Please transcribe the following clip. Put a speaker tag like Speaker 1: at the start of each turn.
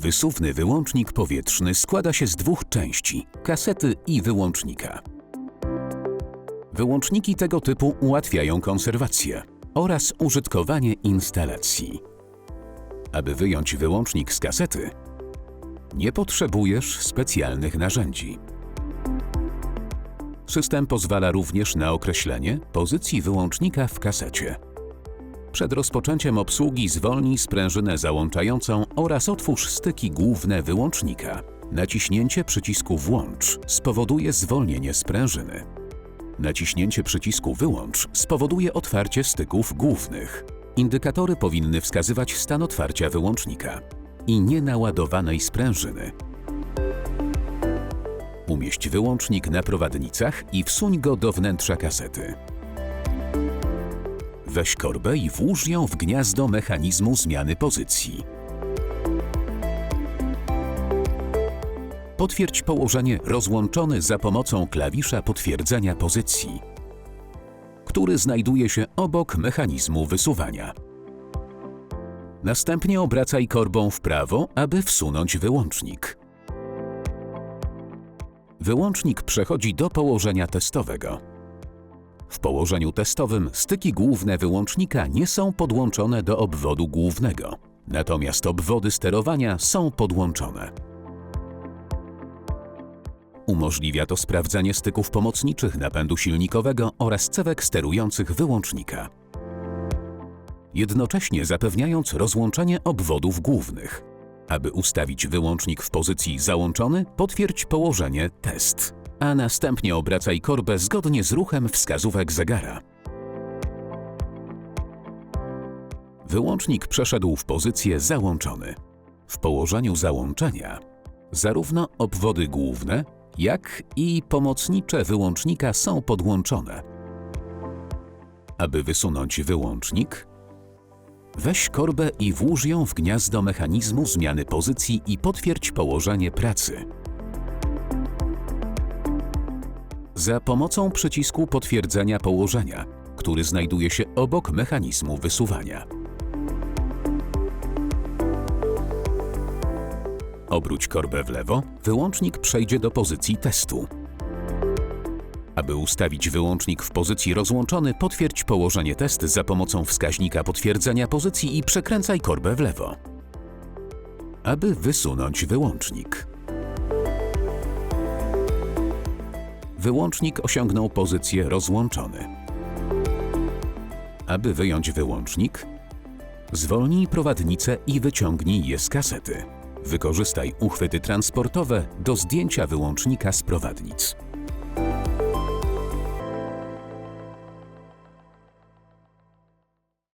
Speaker 1: Wysuwny wyłącznik powietrzny składa się z dwóch części kasety i wyłącznika. Wyłączniki tego typu ułatwiają konserwację oraz użytkowanie instalacji. Aby wyjąć wyłącznik z kasety, nie potrzebujesz specjalnych narzędzi. System pozwala również na określenie pozycji wyłącznika w kasecie. Przed rozpoczęciem obsługi zwolnij sprężynę załączającą oraz otwórz styki główne wyłącznika. Naciśnięcie przycisku Włącz spowoduje zwolnienie sprężyny. Naciśnięcie przycisku Wyłącz spowoduje otwarcie styków głównych. Indykatory powinny wskazywać stan otwarcia wyłącznika i nienaładowanej sprężyny. Umieść wyłącznik na prowadnicach i wsuń go do wnętrza kasety. Weź korbę i włóż ją w gniazdo mechanizmu zmiany pozycji. Potwierdź położenie rozłączony za pomocą klawisza potwierdzenia pozycji, który znajduje się obok mechanizmu wysuwania. Następnie obracaj korbą w prawo, aby wsunąć wyłącznik. Wyłącznik przechodzi do położenia testowego. W położeniu testowym styki główne wyłącznika nie są podłączone do obwodu głównego, natomiast obwody sterowania są podłączone. Umożliwia to sprawdzanie styków pomocniczych napędu silnikowego oraz cewek sterujących wyłącznika. Jednocześnie zapewniając rozłączenie obwodów głównych. Aby ustawić wyłącznik w pozycji załączony, potwierdź położenie test, a następnie obracaj korbę zgodnie z ruchem wskazówek zegara. Wyłącznik przeszedł w pozycję załączony. W położeniu załączenia zarówno obwody główne, jak i pomocnicze wyłącznika są podłączone. Aby wysunąć wyłącznik, weź korbę i włóż ją w gniazdo mechanizmu zmiany pozycji i potwierdź położenie pracy. Za pomocą przycisku potwierdzenia położenia, który znajduje się obok mechanizmu wysuwania. Obróć korbę w lewo, wyłącznik przejdzie do pozycji testu. Aby ustawić wyłącznik w pozycji rozłączony, potwierdź położenie test za pomocą wskaźnika potwierdzenia pozycji i przekręcaj korbę w lewo. Aby wysunąć wyłącznik. Wyłącznik osiągnął pozycję rozłączony. Aby wyjąć wyłącznik, zwolnij prowadnicę i wyciągnij je z kasety. Wykorzystaj uchwyty transportowe do zdjęcia wyłącznika z prowadnic.